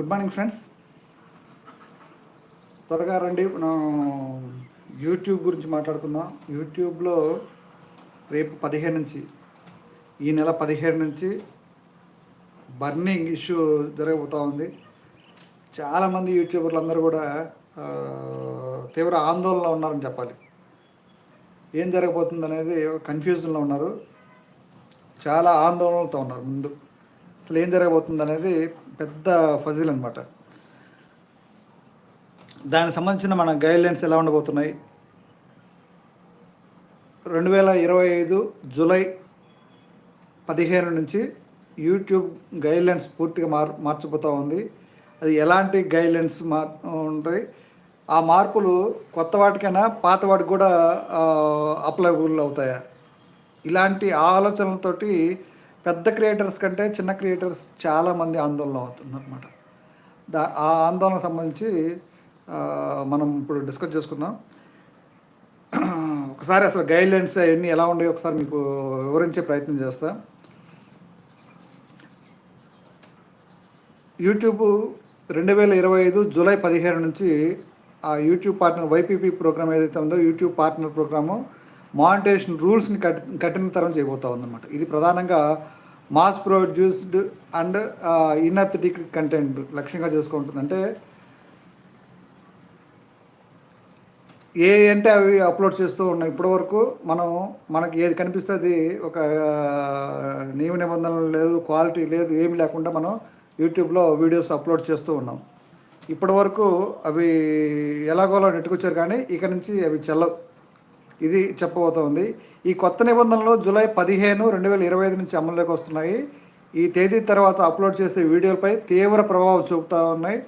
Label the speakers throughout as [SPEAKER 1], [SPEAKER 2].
[SPEAKER 1] Good morning friends. త్వరగా రండి మనం యూట్యూబ్ గురించి మాట్లాడుకుందాం. యూట్యూబ్లో రేపు పదిహేను నుంచి ఈ నెల పదిహేడు నుంచి బర్నింగ్ ఇష్యూ జరగబోతూ ఉంది. చాలామంది యూట్యూబర్లు అందరూ కూడా తీవ్ర ఆందోళనలో ఉన్నారని చెప్పాలి. ఏం జరగబోతుంది అనేది కన్ఫ్యూజన్లో ఉన్నారు. చాలా ఆందోళనలతో ఉన్నారు ముందు. అసలు ఏం జరగబోతుంది అనేది పెద్ద ఫజిల్ అనమాట దానికి సంబంధించిన మన గైడ్లైన్స్ ఎలా ఉండబోతున్నాయి? రెండు వేల ఇరవై ఐదు జూలై పదిహేను నుంచి యూట్యూబ్ గైడ్లైన్స్ పూర్తిగా మార్ మార్చిపోతూ ఉంది. అది ఎలాంటి గైడ్లైన్స్ మార్ ఉంటాయి? ఆ మార్పులు కొత్త వాటికైనా పాత వాటికి కూడా అప్లైబుల్ అవుతాయా? ఇలాంటి ఆలోచనలతోటి పెద్ద క్రియేటర్స్ కంటే చిన్న క్రియేటర్స్ చాలామంది ఆందోళన అవుతున్నారు అనమాట దా ఆ ఆందోళనకు సంబంధించి మనం ఇప్పుడు డిస్కస్ చేసుకుందాం. ఒకసారి అసలు గైడ్లైన్స్ అవన్నీ ఎలా ఉన్నాయో ఒకసారి మీకు వివరించే ప్రయత్నం చేస్తా. యూట్యూబ్ రెండు వేల ఇరవై ఐదు జూలై పదిహేను నుంచి ఆ యూట్యూబ్ పార్ట్నర్ వైపీపీ ప్రోగ్రామ్ ఏదైతే ఉందో యూట్యూబ్ పార్ట్నర్ ప్రోగ్రాము మానిటేషన్ రూల్స్ని కఠి కఠినతరం చేయబోతా ఉందన్నమాట. ఇది ప్రధానంగా mass produced and inauthentic content లక్ష్యంగా చేసుకుంటుంది. అంటే ఏ అంటే అవి అప్లోడ్ చేస్తూ ఉన్నాయి. ఇప్పటివరకు మనం మనకి ఏది కనిపిస్తే అది ఒక నియమ నిబంధనలు లేదు క్వాలిటీ లేదు ఏమి లేకుండా మనం యూట్యూబ్లో వీడియోస్ అప్లోడ్ చేస్తూ ఉన్నాం. ఇప్పటివరకు అవి ఎలాగోలా నెట్టుకొచ్చారు కానీ ఇక నుంచి అవి చెల్లవు. ఇది చెప్పబోతోంది. ఈ కొత్త నిబంధనలు జూలై పదిహేను రెండు వేల ఇరవై ఐదు నుంచి అమల్లోకి వస్తున్నాయి. ఈ తేదీ తర్వాత అప్లోడ్ చేసే వీడియోలపై తీవ్ర ప్రభావం చూపుతూ ఉన్నాయి.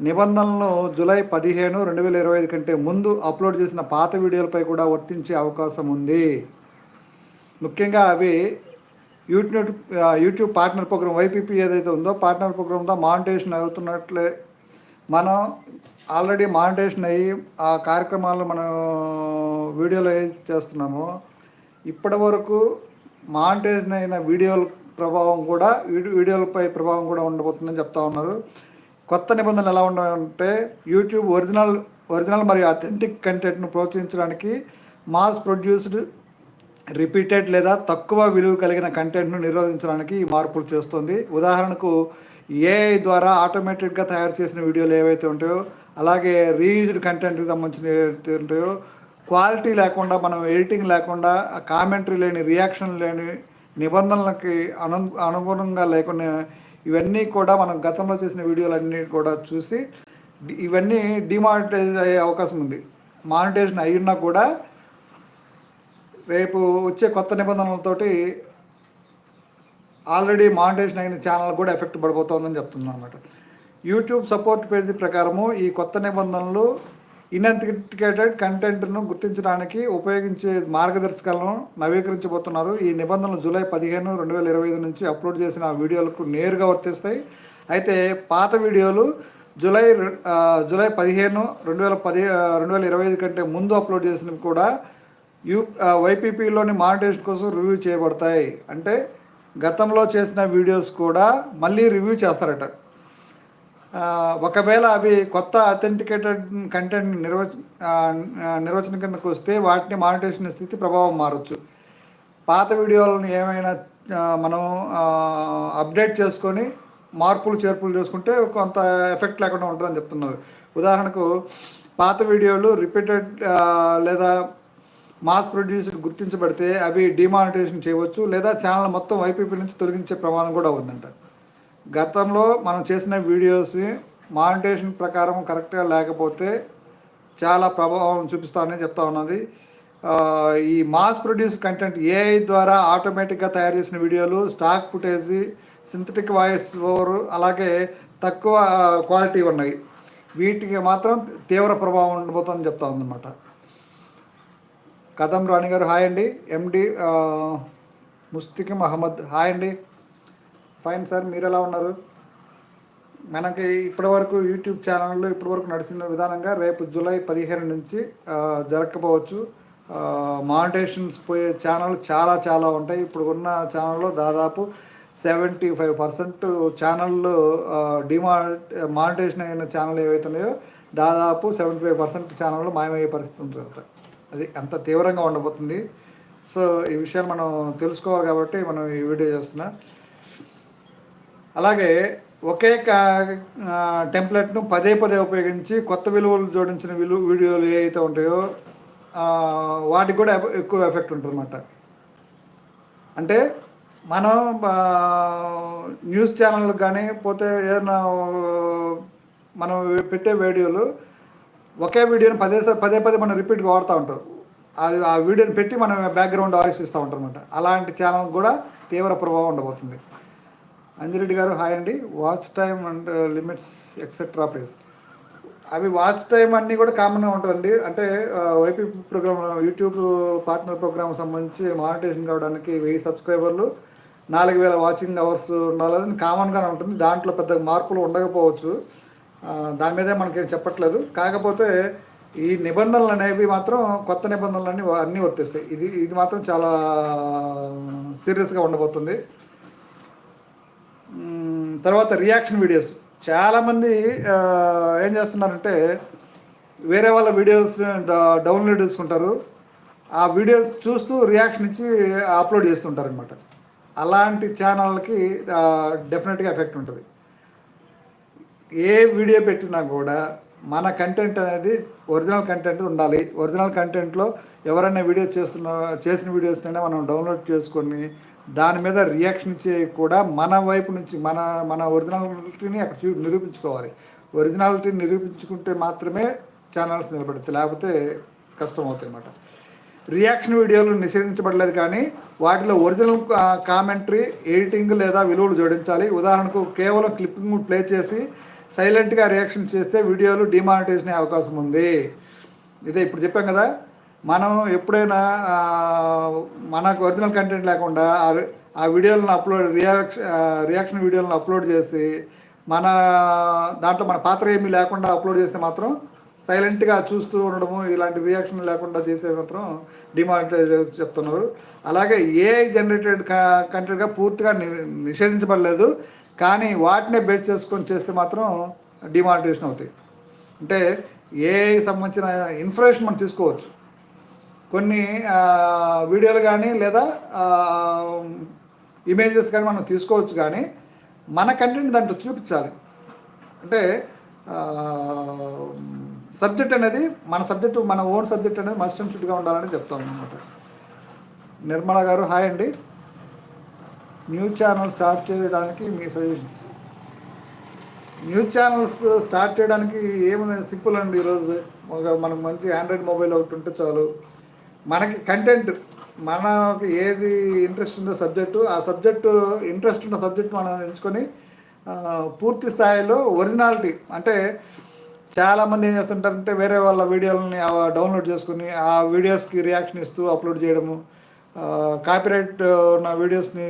[SPEAKER 1] నిబంధనలను జూలై పదిహేను రెండు వేల ఇరవై ఐదు కంటే ముందు అప్లోడ్ చేసిన పాత వీడియోలపై కూడా వర్తించే అవకాశం ఉంది. ముఖ్యంగా అవి YouTube YouTube partner program YPP ఏదైతే ఉందో పార్ట్నర్ ప్రోగ్రామ్తో మానిటేషన్ అవుతున్నట్లే మనం ఆల్రెడీ మానిటేషన్ అయ్యి ఆ కార్యక్రమాలు మనం వీడియోలో చేస్తున్నాము ఇప్పటి వరకు మానిటేషన్ అయిన వీడియోల ప్రభావం కూడా వీడియోలపై ప్రభావం కూడా ఉండబోతుందని చెప్తా ఉన్నారు. కొత్త నిబంధనలు ఎలా ఉన్నాయంటే యూట్యూబ్ ఒరిజినల్ ఒరిజినల్ మరియు అథెంటిక్ కంటెంట్ను ప్రోత్సహించడానికి మాస్ ప్రొడ్యూస్డ్ రిపీటెడ్ లేదా తక్కువ విలువ కలిగిన కంటెంట్ను నిరోధించడానికి ఈ మార్పులు చేస్తుంది. ఉదాహరణకు ఏఐ ద్వారా ఆటోమేటిక్గా తయారు చేసిన వీడియోలు ఏవైతే ఉంటాయో అలాగే రీయూజ్డ్ కంటెంట్కి సంబంధించిన ఏవైతే ఉంటాయో క్వాలిటీ లేకుండా మనం ఎడిటింగ్ లేకుండా కామెంటరీ లేని రియాక్షన్ లేని నిబంధనలకి అను అనుగుణంగా లేకుండా ఇవన్నీ కూడా మనం గతంలో చేసిన వీడియోలన్నీ కూడా చూసి ఇవన్నీ డిమానిటైజ్ అయ్యే అవకాశం ఉంది. మానిటైజేషన్ అయ్యున్నా కూడా రేపు వచ్చే కొత్త నిబంధనలతోటి ఆల్రెడీ మానిటైజేషన్ అయిన ఛానల్ కూడా ఎఫెక్ట్ పడిపోతుందని చెప్తున్నాను అనమాట యూట్యూబ్ సపోర్ట్ పేజీ ప్రకారము ఈ కొత్త నిబంధనలు ఇన్అథెంటికేటెడ్ కంటెంట్ను గుర్తించడానికి ఉపయోగించే మార్గదర్శకాలను నవీకరించబోతున్నారు. ఈ నిబంధనలు జూలై పదిహేను రెండు వేల ఇరవై ఐదు నుంచి అప్లోడ్ చేసిన వీడియోలకు నేరుగా వర్తిస్తాయి. అయితే పాత వీడియోలు జూలై జూలై పదిహేను రెండు వేల పది రెండు వేల ఇరవై ఐదు కంటే ముందు అప్లోడ్ చేసినవి కూడా యూ వైపీపీలోని మానిటేషన్ కోసం రివ్యూ చేయబడతాయి. అంటే గతంలో చేసిన వీడియోస్ కూడా మళ్ళీ రివ్యూ చేస్తారట. ఒకవేళ అవి కొత్త అథెంటికేటెడ్ కంటెంట్ నిర్వచ నిర్వచనం కిందకు వస్తే వాటిని మానిటేషన్ స్థితి ప్రభావం మారచ్చు. పాత వీడియోలను ఏమైనా మనం అప్డేట్ చేసుకొని మార్పులు చేర్పులు చేసుకుంటే కొంత ఎఫెక్ట్ లేకుండా ఉంటుందని చెప్తున్నారు. ఉదాహరణకు పాత వీడియోలు రిపీటెడ్ లేదా మాస్ ప్రొడ్యూసర్ గుర్తించబడితే అవి డిమానిటైజేషన్ చేయవచ్చు లేదా ఛానల్ మొత్తం వైపీపీ నుంచి తొలగించే ప్రమాదం కూడా ఉందంట. గతంలో మనం చేసిన వీడియోస్ మానిటేషన్ ప్రకారం కరెక్ట్గా లేకపోతే చాలా ప్రభావం చూపిస్తామని చెప్తా ఉన్నది. ఈ మాస్ ప్రొడ్యూస్ కంటెంట్ ఏఐ ద్వారా ఆటోమేటిక్గా తయారు చేసిన వీడియోలు stock footage synthetic voice over అలాగే తక్కువ క్వాలిటీ ఉన్నాయి వీటికి మాత్రం తీవ్ర ప్రభావం ఉండబోతుందని చెప్తా ఉందన్నమాట. కదం రాణి గారు హాయ్ అండి. ఎండి ముస్తికి మహమ్మద్ హాయ్ అండి. ఫైన్ సార్ మీరు ఎలా ఉన్నారు? మనకి ఇప్పటివరకు యూట్యూబ్ ఛానల్లో ఇప్పటివరకు నడిచిన విధానంగా రేపు జూలై పదిహేను నుంచి జరగకపోవచ్చు. మానిటేషన్స్ పోయే ఛానల్ చాలా చాలా ఉంటాయి. ఇప్పుడు ఉన్న ఛానల్లో దాదాపు సెవెంటీ ఫైవ్ పర్సెంట్ ఛానళ్ళు డిమా మానిటేషన్ అయిన ఛానల్ ఏవైతే ఉన్నాయో దాదాపు సెవెంటీ ఫైవ్ పర్సెంట్ ఛానళ్ళు మాయమయ్యే పరిస్థితి ఉంటుంది. అది అంత తీవ్రంగా ఉండబోతుంది. సో ఈ విషయాలు మనం తెలుసుకోవాలి కాబట్టి మనం ఈ వీడియో చేస్తున్నా. అలాగే ఒకే టెంప్లెట్ను పదే పదే ఉపయోగించి కొత్త విలువలు జోడించిన విలువ వీడియోలు ఏవైతే ఉంటాయో వాటికి కూడా ఎక్కువ ఎఫెక్ట్ ఉంటుందన్నమాట. అంటే మనం న్యూస్ ఛానళ్ళకి కానీ పోతే ఏదైనా మనం పెట్టే వీడియోలు ఒకే వీడియోని పదే పదే పదే మనం రిపీట్గా వాడుతూ ఉంటాం అది ఆ వీడియోని పెట్టి మనం బ్యాక్గ్రౌండ్ వాయిస్ ఇస్తూ ఉంటాం అనమాట అలాంటి ఛానల్ కూడా తీవ్ర ప్రభావం ఉండబోతుంది. అంజిరెడ్డి గారు హాయ్ అండి. Watch time and limits etcetera please అవి వాచ్ టైం అన్నీ కూడా కామన్గా ఉంటుందండి. అంటే YP program YouTube partner program సంబంధించి మానిటేషన్ కావడానికి వెయ్యి సబ్స్క్రైబర్లు నాలుగు వేల వాచింగ్ అవర్స్ ఉండాలని కామన్గానే ఉంటుంది. దాంట్లో పెద్ద మార్పులు ఉండకపోవచ్చు. దాని మీదే మనకి చెప్పట్లేదు. కాకపోతే ఈ నిబంధనలు అనేవి మాత్రం కొత్త నిబంధనలు అన్నీ అన్నీ వర్తిస్తాయి. ఇది ఇది మాత్రం చాలా సీరియస్గా ఉండబోతుంది. తర్వాత రియాక్షన్ వీడియోస్. చాలామంది ఏం చేస్తున్నారంటే వేరే వాళ్ళ వీడియోస్ డౌన్లోడ్ చేసుకుంటారు. ఆ వీడియోస్ చూస్తూ రియాక్షన్ ఇచ్చి అప్లోడ్ చేస్తుంటారు అనమాట అలాంటి ఛానల్కి డెఫినెట్గా ఎఫెక్ట్ ఉంటుంది. ఏ వీడియో పెట్టినా కూడా మన కంటెంట్ అనేది ఒరిజినల్ కంటెంట్ ఉండాలి. ఒరిజినల్ కంటెంట్లో ఎవరైనా వీడియో చేస్తున్న చేసిన వీడియోస్నైనా మనం డౌన్లోడ్ చేసుకొని దాని మీద రియాక్షన్ ఇచ్చే కూడా మన వైపు నుంచి మన మన ఒరిజినాలిటీని అక్కడ చూ నిరూపించుకోవాలి. ఒరిజినాలిటీ నిరూపించుకుంటే మాత్రమే ఛానల్స్ నిలబడతాయి. లేకపోతే కష్టం అవుతాయి అన్నమాట. రియాక్షన్ వీడియోలు నిషేధించబడలేదు కానీ వాటిలో ఒరిజినల్ కామెంటరీ ఎడిటింగ్ లేదా విలువలు జోడించాలి. ఉదాహరణకు కేవలం క్లిప్పింగ్ ప్లే చేసి సైలెంట్గా రియాక్షన్ చేస్తే వీడియోలు డిమానిటైజేషన్ అయ్యే అవకాశం ఉంది. ఇదే ఇప్పుడు చెప్పాం కదా మనం ఎప్పుడైనా మనకు ఒరిజినల్ కంటెంట్ లేకుండా ఆ వీడియోలను అప్లోడ్ రియాక్షన్ రియాక్షన్ వీడియోలను అప్లోడ్ చేసి మన దాంట్లో మన పాత్ర ఏమీ లేకుండా అప్లోడ్ చేస్తే మాత్రం సైలెంట్గా చూస్తూ ఉండడము ఇలాంటి రియాక్షన్ లేకుండా చేసే మాత్రం డిమానిటైజ్ చెప్తున్నారు. అలాగే ఏఐ జనరేటెడ్ కంటెంట్గా పూర్తిగా ని- నిషేధించబడలేదు. కానీ వాటినే బేస్ చేసుకొని చేస్తే మాత్రం డిమానిటేషన్ అవుతాయి. అంటే ఏఐ సంబంధించిన ఇన్ఫర్మేషన్ మనం తీసుకోవచ్చు. కొన్ని వీడియోలు కానీ లేదా ఇమేజెస్ కానీ మనం తీసుకోవచ్చు కానీ మన కంటెంట్ దాంట్లో చూపించాలి. అంటే సబ్జెక్ట్ అనేది మన సబ్జెక్టు మన ఓన్ సబ్జెక్ట్ అనేది మస్ట్ అండ్ షుడ్గా ఉండాలని చెప్తాం అనమాట నిర్మల గారు హాయ్ అండి. న్యూస్ ఛానల్ స్టార్ట్ చేయడానికి మీ సజెషన్స్. న్యూస్ ఛానల్స్ స్టార్ట్ చేయడానికి ఏమైనా సింపుల్ అండి ఈరోజు. ఒక మనకు మంచి ఆండ్రాయిడ్ మొబైల్ ఒకటి ఉంటే చాలు. మనకి కంటెంట్ మనకి ఏది ఇంట్రెస్ట్ ఉందో సబ్జెక్టు ఆ సబ్జెక్టు ఇంట్రెస్ట్ ఉన్న సబ్జెక్ట్ మనం ఎంచుకొని పూర్తి స్థాయిలో ఒరిజినాలిటీ అంటే చాలామంది ఏం చేస్తుంటారంటే వేరే వాళ్ళ వీడియోలని డౌన్లోడ్ చేసుకుని ఆ వీడియోస్కి రియాక్షన్ ఇస్తూ అప్లోడ్ చేయడము. కాపీరైట్ ఉన్న వీడియోస్ని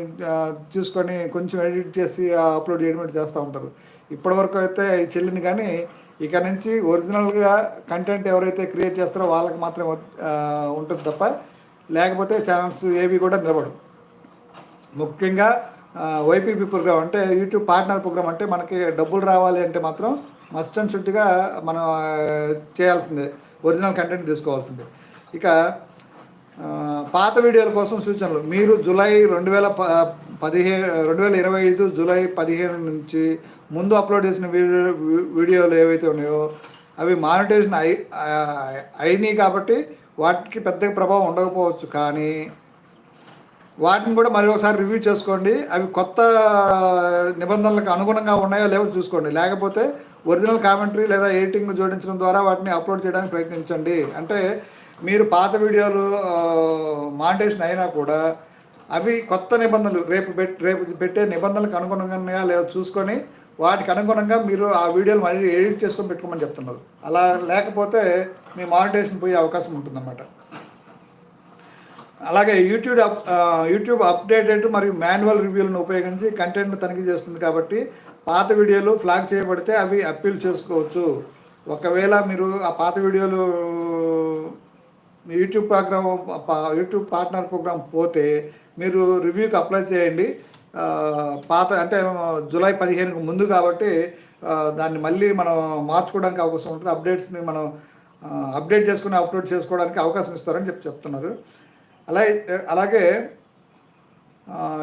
[SPEAKER 1] చూసుకొని కొంచెం ఎడిట్ చేసి అప్లోడ్ చేయడం చేస్తూ ఉంటారు. ఇప్పటివరకు అయితే చెల్లింది కానీ ఇక నుంచి ఒరిజినల్గా కంటెంట్ ఎవరైతే క్రియేట్ చేస్తారో వాళ్ళకి మాత్రమే ఉంటుంది తప్ప లేకపోతే ఛానల్స్ ఏవి కూడా నిలబడవు. ముఖ్యంగా వైపీపీ ప్రోగ్రామ్ అంటే యూట్యూబ్ పార్ట్నర్ ప్రోగ్రామ్ అంటే మనకి డబ్బులు రావాలి అంటే మాత్రం మస్ట్ అండ్ షుడ్గా మనం చేయాల్సిందే. ఒరిజినల్ కంటెంట్ తీసుకోవాల్సిందే. ఇక పాత వీడియోల కోసం సూచనలు. మీరు జూలై రెండు వేల ప పదిహేను రెండు వేల ఇరవై ఐదు జూలై పదిహేను నుంచి ముందు అప్లోడ్ చేసిన వీడియో వీడియోలు ఏవైతే ఉన్నాయో అవి మానిటైజేషన్ అయి అయినాయి కాబట్టి వాటికి పెద్ద ప్రభావం ఉండకపోవచ్చు. కానీ వాటిని కూడా మరి ఒకసారి రివ్యూ చేసుకోండి. అవి కొత్త నిబంధనలకు అనుగుణంగా ఉన్నాయో లేవో చూసుకోండి. లేకపోతే ఒరిజినల్ కామెంటరీ లేదా ఎడిటింగ్ జోడించడం ద్వారా వాటిని అప్లోడ్ చేయడానికి ప్రయత్నించండి. అంటే మీరు పాత వీడియోలు మానిటేషన్ అయినా కూడా అవి కొత్త నిబంధనలు రేపు రేపు పెట్టే నిబంధనలకు అనుగుణంగా లేదా చూసుకొని వాటికి అనుగుణంగా మీరు ఆ వీడియోలు మళ్ళీ ఎడిట్ చేసుకొని పెట్టుకోమని చెప్తున్నారు. అలా లేకపోతే మీ మానిటేషన్ పోయే అవకాశం ఉంటుందన్నమాట. అలాగే యూట్యూబ్ అప్ యూట్యూబ్ అప్డేటెడ్ మరియు మాన్యువల్ రివ్యూలను ఉపయోగించి కంటెంట్ను తనిఖీ చేస్తుంది కాబట్టి పాత వీడియోలు ఫ్లాగ్ చేయబడితే అవి అప్పీల్ చేసుకోవచ్చు. ఒకవేళ మీరు ఆ పాత వీడియోలు మీ YouTube program YouTube partner program పోతే మీరు రివ్యూకి అప్లై చేయండి. పాత అంటే జూలై పదిహేనుకు ముందు కాబట్టి దాన్ని మళ్ళీ మనం మార్చుకోవడానికి అవకాశం ఉంటుంది. అప్డేట్స్ని మనం అప్డేట్ చేసుకుని అప్లోడ్ చేసుకోవడానికి అవకాశం ఇస్తారని చెప్పి చెప్తున్నారు. అలాగే అలాగే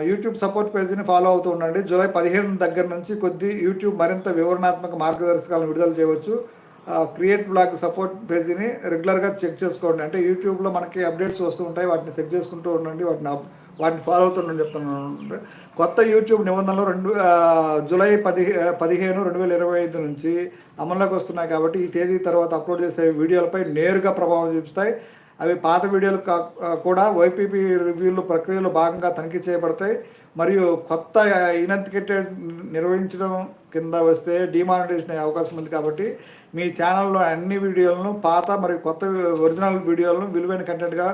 [SPEAKER 1] యూట్యూబ్ సపోర్ట్ పేజీని ఫాలో అవుతూ ఉండండి. జూలై పదిహేను దగ్గర నుంచి కొద్ది యూట్యూబ్ మరింత వివరణాత్మక మార్గదర్శకాలను విడుదల చేయవచ్చు. క్రియేట్ బ్లాగ్ సపోర్ట్ పేజీని రెగ్యులర్గా చెక్ చేసుకోండి. అంటే యూట్యూబ్లో మనకి అప్డేట్స్ వస్తూ ఉంటాయి. వాటిని చెక్ చేసుకుంటూ ఉండండి. వాటిని వాటిని ఫాలో అవుతుండని చెప్తున్నాను. కొత్త యూట్యూబ్ నిబంధనలు రెండు జూలై పది పదిహేను రెండు వేల ఇరవై ఐదు నుంచి అమల్లోకి వస్తున్నాయి కాబట్టి ఈ తేదీ తర్వాత అప్లోడ్ చేసే వీడియోలపై నేరుగా ప్రభావం చూపిస్తాయి. అవి పాత వీడియోలు కా కూడా వైపీపీ రివ్యూలు ప్రక్రియలో భాగంగా తనిఖీ చేయబడతాయి. మరియు కొత్త ఇనతికేటెడ్ నిర్వహించడం కింద వస్తే డిమానిటైజేషన్ అయ్యే అవకాశం ఉంది కాబట్టి మీ ఛానల్లో అన్ని వీడియోలను పాత మరియు కొత్త ఒరిజినల్ వీడియోలను విలువైన కంటెంట్గా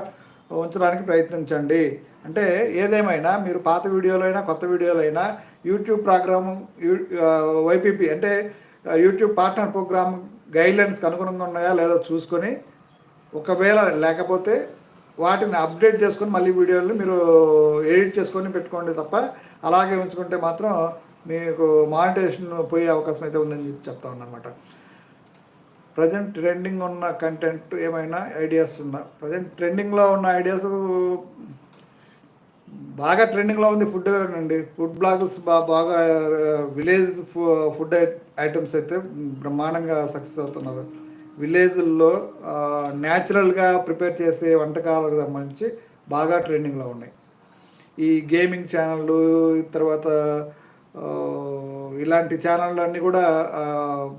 [SPEAKER 1] ఉంచడానికి ప్రయత్నించండి. అంటే ఏదేమైనా మీరు పాత వీడియోలైనా కొత్త వీడియోలైనా యూట్యూబ్ ప్రోగ్రామ్ వైపీపీ అంటే యూట్యూబ్ పార్ట్నర్ ప్రోగ్రామ్ గైడ్లైన్స్కి అనుగుణంగా ఉన్నాయా లేదో చూసుకొని ఒకవేళ లేకపోతే వాటిని అప్డేట్ చేసుకొని మళ్ళీ వీడియోలు మీరు ఎడిట్ చేసుకొని పెట్టుకోండి తప్ప అలాగే ఉంచుకుంటే మాత్రం మీకు మానిటేషన్ పోయే అవకాశం అయితే ఉందని చెప్పి చెప్తా ఉన్నమాట ప్రజెంట్ ట్రెండింగ్ ఉన్న కంటెంట్ ఏమైనా ఐడియాస్ ఉందా? ప్రజెంట్ ట్రెండింగ్లో ఉన్న ఐడియాస్ బాగా ట్రెండింగ్లో ఉంది ఫుడ్ అండి. ఫుడ్ బ్లాగ్స్ బా బాగా విలేజ్ ఫుడ్ ఐటమ్స్ అయితే బ్రహ్మాండంగా సక్సెస్ అవుతున్నారు. విలేజ్ల్లో న్యాచురల్గా ప్రిపేర్ చేసే వంటకాలకు సంబంధించి బాగా ట్రెండింగ్లో ఉన్నాయి. ఈ గేమింగ్ ఛానళ్ళు తర్వాత ఇలాంటి ఛానళ్ళు అన్నీ కూడా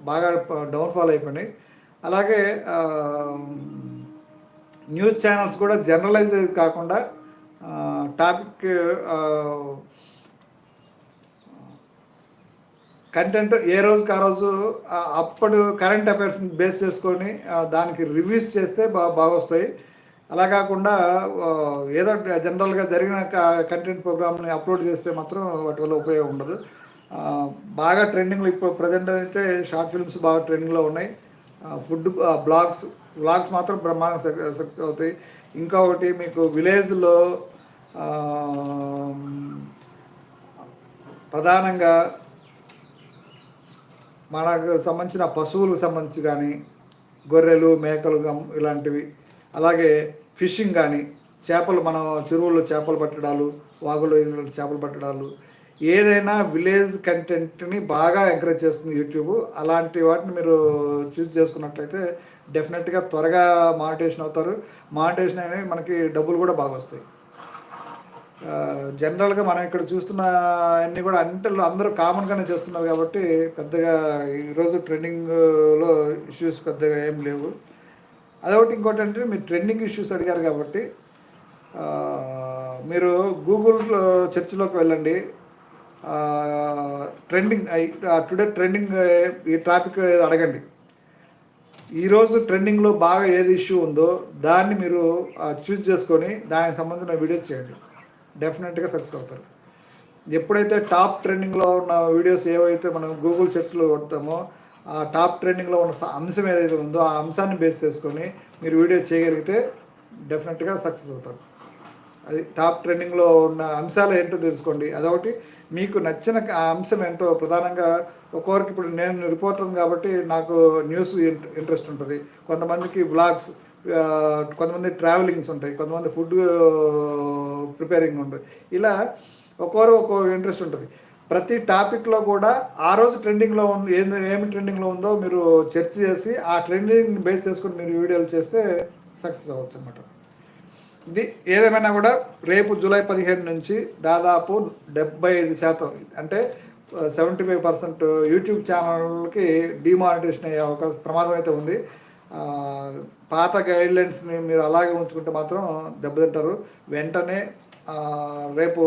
[SPEAKER 1] బాగా డౌన్ఫాల్ అయిపోయినాయి. అలాగే న్యూస్ ఛానల్స్ కూడా జనరలైజ్ కాకుండా టాపిక్ ఆ, కంటెంట్ ఏ రోజుకి ఆ రోజు అప్పుడు కరెంట్ అఫైర్స్ని బేస్ చేసుకొని దానికి రివ్యూస్ చేస్తే బా బాగా వస్తాయి అలా కాకుండా ఏదో జనరల్గా జరిగిన కంటెంట్ ప్రోగ్రామ్ని అప్లోడ్ చేస్తే మాత్రం వాటి వల్ల ఉపయోగం ఉండదు. బాగా ట్రెండింగ్లో ఇప్పుడు ప్రజెంట్ అయితే షార్ట్ ఫిల్మ్స్ బాగా ట్రెండింగ్లో ఉన్నాయి. ఫుడ్ బ్లాగ్స్ బ్లాగ్స్ మాత్రం బ్రహ్మాండంగా సక్సెస్ అవుతాయి. ఇంకొకటి మీకు విలేజ్లో ప్రధానంగా మనకు సంబంధించిన పశువులకు సంబంధించి కానీ గొర్రెలు మేకలు ఇలాంటివి. అలాగే ఫిషింగ్ కానీ చేపలు మనం చెరువుల్లో చేపలు పట్టడాలు వాగులో చేపలు పట్టడాలు. ఏదైనా విలేజ్ కంటెంట్ని బాగా ఎంకరేజ్ చేస్తుంది యూట్యూబ్. అలాంటి వాటిని మీరు చూస్ చేసుకున్నట్లయితే డెఫినెట్గా త్వరగా మానిటేషన్ అవుతారు. మానిటేషన్ అనేవి మనకి డబ్బులు కూడా బాగా వస్తాయి. జనరల్గా మనం ఇక్కడ చూస్తున్న అన్నీ కూడా అన్నింటిలో అందరూ కామన్గానే చేస్తున్నారు కాబట్టి పెద్దగా ఈరోజు ట్రెండింగ్లో ఇష్యూస్ పెద్దగా ఏం లేవు. అదొకటి ఇంకోటి అంటే మీరు ట్రెండింగ్ ఇష్యూస్ అడిగారు కాబట్టి మీరు గూగుల్ చర్చ్లోకి వెళ్ళండి. ట్రెండింగ్ టుడే ట్రెండింగ్ ఈ టాపిక్ అడగండి. ఈరోజు ట్రెండింగ్లో బాగా ఏది ఇష్యూ ఉందో దాన్ని మీరు చూస్ చేసుకొని దానికి సంబంధించిన వీడియోస్ చేయండి. డెఫినెట్గా సక్సెస్ అవుతారు. ఎప్పుడైతే టాప్ ట్రెండింగ్లో ఉన్న వీడియోస్ ఏవైతే మనం గూగుల్ సెర్చ్లో కొడతామో ఆ టాప్ ట్రెండింగ్లో ఉన్న అంశం ఏదైతే ఉందో ఆ అంశాన్ని బేస్ చేసుకొని మీరు వీడియో చేయగలిగితే డెఫినెట్గా సక్సెస్ అవుతారు. అది టాప్ ట్రెండింగ్లో ఉన్న అంశాలు ఏంటో తెలుసుకోండి. అదొకటి. మీకు నచ్చిన ఆ అంశం ఏంటో ప్రధానంగా ఒక్కొక్కరికి ఇప్పుడు నేను రిపోర్టర్ కాబట్టి నాకు న్యూస్ ఇంట్రెస్ట్ ఉంటుంది. కొంతమందికి వ్లాగ్స్ కొంతమంది ట్రావెలింగ్స్ ఉంటాయి కొంతమంది ఫుడ్ ప్రిపేరింగ్ ఉంటుంది ఇలా ఒక్కొక్కరు ఒక్కో ఇంట్రెస్ట్ ఉంటుంది. ప్రతి టాపిక్లో కూడా ఆ రోజు ట్రెండింగ్లో ఉంది ఏంది ఏమి ట్రెండింగ్లో ఉందో మీరు చర్చ చేసి ఆ ట్రెండింగ్ బేస్ చేసుకొని మీరు వీడియోలు చేస్తే సక్సెస్ అవ్వచ్చు అనమాట ఇది ఏదేమైనా కూడా రేపు జూలై పదిహేను నుంచి దాదాపు డెబ్బై ఐదు శాతం అంటే సెవెంటీ ఫైవ్ పర్సెంట్ యూట్యూబ్ ఛానల్కి డిమానిటేషన్ అయ్యే అవకాశం ప్రమాదం అయితే ఉంది. పాత గైడ్లైన్స్ని మీరు అలాగే ఉంచుకుంటే మాత్రం దెబ్బతింటారు. వెంటనే రేపు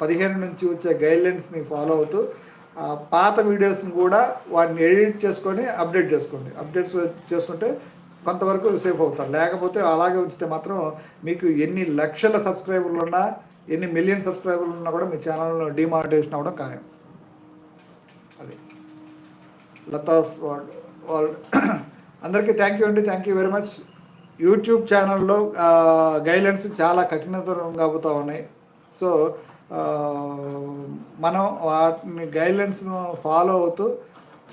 [SPEAKER 1] పదిహేను నుంచి వచ్చే గైడ్లైన్స్ని ఫాలో అవుతూ పాత వీడియోస్ని కూడా వాటిని ఎడిట్ చేసుకొని అప్డేట్ చేసుకోండి. అప్డేట్స్ చేసుకుంటే కొంతవరకు సేఫ్ అవుతారు. లేకపోతే అలాగే ఉంచితే మాత్రం మీకు ఎన్ని లక్షల సబ్స్క్రైబర్లు ఉన్నా ఎన్ని మిలియన్ సబ్స్క్రైబర్లు ఉన్నా కూడా మీ ఛానల్లో డిమానిటైజేషన్ అవ్వడం ఖాయం. అది. లతాస్ వరల్డ్ వరల్డ్ అందరికీ థ్యాంక్ యూ అండి. Thank you very much YouTube ఛానల్లో గైడ్లైన్స్ చాలా కఠినతరం కాబోతూ ఉన్నాయి. సో మనం వాటిని గైడ్లైన్స్ను ఫాలో అవుతూ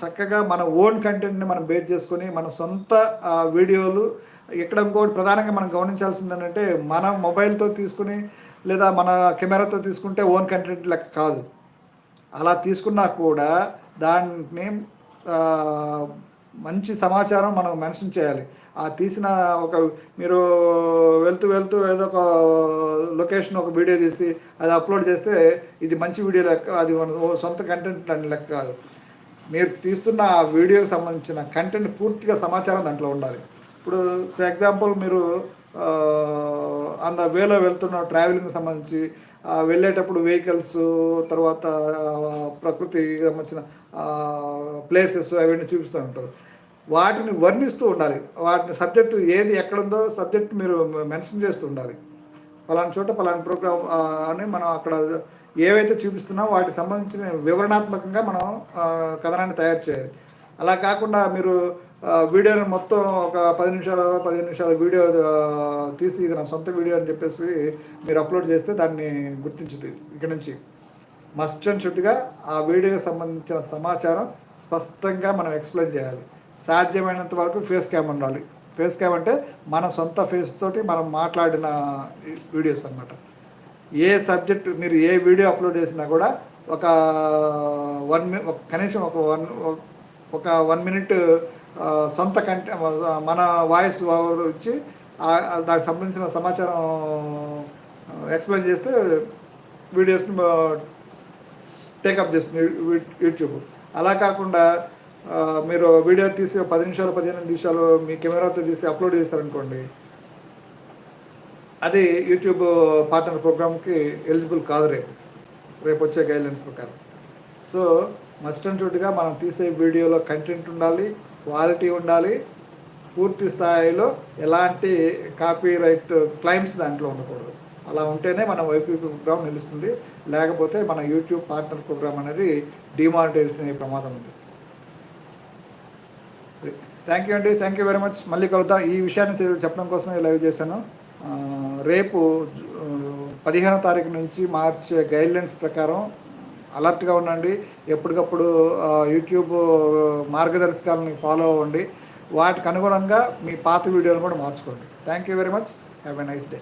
[SPEAKER 1] చక్కగా మన ఓన్ కంటెంట్ని మనం బేస్ చేసుకొని మన సొంత వీడియోలు ఇక్కడ ఇంకోటి ప్రధానంగా మనం గమనించాల్సింది ఏంటంటే మన మొబైల్తో తీసుకుని లేదా మన కెమెరాతో తీసుకుంటే ఓన్ కంటెంట్ లెక్క కాదు. అలా తీసుకున్నా కూడా దాన్ని మంచి సమాచారం మనం మెన్షన్ చేయాలి. ఆ తీసిన ఒక మీరు వెళ్తూ వెళ్తూ ఏదో ఒక లొకేషన్ ఒక వీడియో తీసి అది అప్లోడ్ చేస్తే ఇది మంచి వీడియో లెక్క అది మన ఓ సొంత కంటెంట్ అని లెక్క కాదు. మీరు తీస్తున్న ఆ వీడియోకి సంబంధించిన కంటెంట్ పూర్తిగా సమాచారం దాంట్లో ఉండాలి. ఇప్పుడు ఫర్ ఎగ్జాంపుల్ మీరు అంద వేలో వెళ్తున్న ట్రావెలింగ్ సంబంధించి వెళ్ళేటప్పుడు వెహికల్స్ తర్వాత ప్రకృతికి ప్రకృతి సంబంధించిన ప్లేసెస్ అవన్నీ చూపిస్తూ ఉంటారు. వాటిని వర్ణిస్తూ ఉండాలి. వాటిని సబ్జెక్టు ఏది ఎక్కడుందో సబ్జెక్ట్ మీరు మెన్షన్ చేస్తూ ఉండాలి. పలానా చోట పలానా ప్రోగ్రామ్ అని మనం అక్కడ ఏవైతే చూపిస్తున్నామో వాటికి సంబంధించిన వివరణాత్మకంగా మనం కథనాన్ని తయారు చేయాలి. అలా కాకుండా మీరు వీడియోని మొత్తం ఒక పది నిమిషాలు పదిహేను నిమిషాల వీడియో తీసి ఇది నా సొంత వీడియో అని చెప్పేసి మీరు అప్లోడ్ చేస్తే దాన్ని గుర్తించుతుంది ఇక్కడ నుంచి. మస్ట్ అండ్ షుడ్గా ఆ వీడియోకి సంబంధించిన సమాచారం స్పష్టంగా మనం ఎక్స్ప్లెయిన్ చేయాలి. సాధ్యమైనంత వరకు ఫేస్ క్యామ్ ఉండాలి. ఫేస్ క్యామ్ అంటే మన సొంత ఫేస్ తోటి మనం మాట్లాడిన వీడియోస్ అన్నమాట. ఏ సబ్జెక్ట్ మీరు ఏ వీడియో అప్లోడ్ చేసినా కూడా ఒక వన్ మి ఒక కనీసం ఒక వన్ ఒక వన్ మినిట్ సొంత కంటె మన వాయిస్ ఓవర్ ఇచ్చి దానికి సంబంధించిన సమాచారం ఎక్స్ప్లెయిన్ చేస్తే వీడియోస్ని టేకప్ చేస్తుంది యూట్యూబ్. అలా కాకుండా మీరు వీడియో తీసి పది నిమిషాలు పదిహేను నిమిషాలు మీ కెమెరాతో తీసి అప్లోడ్ చేశారనుకోండి అది యూట్యూబ్ పార్ట్నర్ ప్రోగ్రామ్కి ఎలిజిబుల్ కాదు రేపు. రేపు వచ్చే గైడ్లైన్స్ ప్రకారం. సో మస్ట్ అండ్ షుడ్గా మనం తీసే వీడియోలో కంటెంట్ ఉండాలి. క్వాలిటీ ఉండాలి పూర్తి స్థాయిలో ఎలాంటి కాపీ రైట్ క్లైమ్స్ దాంట్లో ఉండకూడదు. అలా ఉంటేనే మన వైపీపీ ప్రోగ్రామ్ నిలుస్తుంది. లేకపోతే మన యూట్యూబ్ పార్ట్నర్ ప్రోగ్రామ్ అనేది డిమానిటైజేషన్ అయ్యే ప్రమాదం ఉంది. థ్యాంక్ యూ అండి. థ్యాంక్ యూ వెరీ మచ్ మళ్ళీ కలుద్దాం. ఈ విషయాన్ని చెప్పడం కోసమే లైవ్ చేశాను. రేపు పదిహేనో తారీఖు నుంచి మార్చే గైడ్లైన్స్ ప్రకారం అలర్ట్గా ఉండండి. ఎప్పటికప్పుడు యూట్యూబ్ మార్గదర్శకాలను ఫాలో అవ్వండి. వాటికి అనుగుణంగా మీ పాత వీడియోలు కూడా మార్చుకోండి. Thank you very much have a nice day